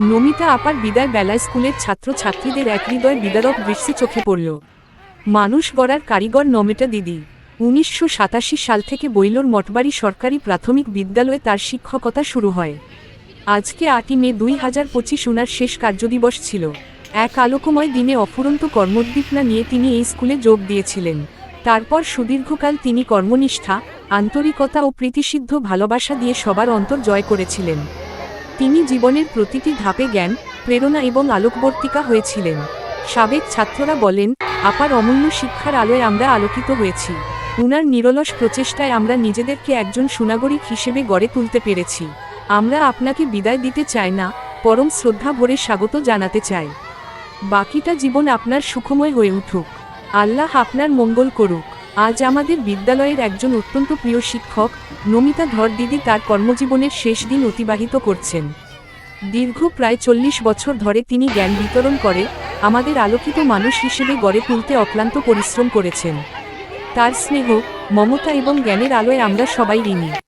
নমিতা আপার বিদায় বেলায় স্কুলের ছাত্রছাত্রীদের এক হৃদয় বিদারক দৃশ্য চোখে পড়ল। মানুষ গড়ার কারিগর নমিতা দিদি, উনিশশো সাতাশি সাল থেকে বৈলোর মঠবাড়ি সরকারি প্রাথমিক বিদ্যালয়ে তার শিক্ষকতা শুরু হয়। আজকে আটই মে দুই হাজার পঁচিশ উনার শেষ কার্যদিবস ছিল। এক আলোকময় দিনে অফুরন্ত কর্মোদ্দীপনা নিয়ে তিনি এই স্কুলে যোগ দিয়েছিলেন। তারপর সুদীর্ঘকাল তিনি কর্মনিষ্ঠা, আন্তরিকতা ও প্রীতিসিদ্ধ ভালোবাসা দিয়ে সবার অন্তর জয় করেছিলেন। তিনি জীবনের প্রতিটি ধাপে জ্ঞান, প্রেরণা এবং আলোকবর্তিকা হয়েছিলেন। সাবেক ছাত্ররা বলেন আপার অমূল্য শিক্ষার আলোয় আমরা আলোকিত হয়েছি। উনার নিরলস প্রচেষ্টায় আমরা নিজেদেরকে একজন সুনাগরিক হিসেবে গড়ে তুলতে পেরেছি। আমরা আপনাকে বিদায় দিতে চাই না, পরম শ্রদ্ধা ভরে স্বাগত জানাতে চাই। বাকিটা জীবন আপনার সুখময় হয়ে উঠুক। আল্লাহ আপনার মঙ্গল করুক। আজ আমাদের বিদ্যালয়ের একজন অত্যন্ত প্রিয় শিক্ষক, নমিতা ধর দিদি তার কর্মজীবনের শেষ দিন অতিবাহিত করছেন। দীর্ঘ প্রায় চল্লিশ বছর ধরে তিনি জ্ঞান বিতরণ করে, আমাদের আলোকিত মানুষ হিসেবে গড়ে তুলতে অক্লান্ত পরিশ্রম করেছেন। তার স্নেহ, মমতা এবং জ্ঞানের আলোয় আমরা সবাই ঋণী।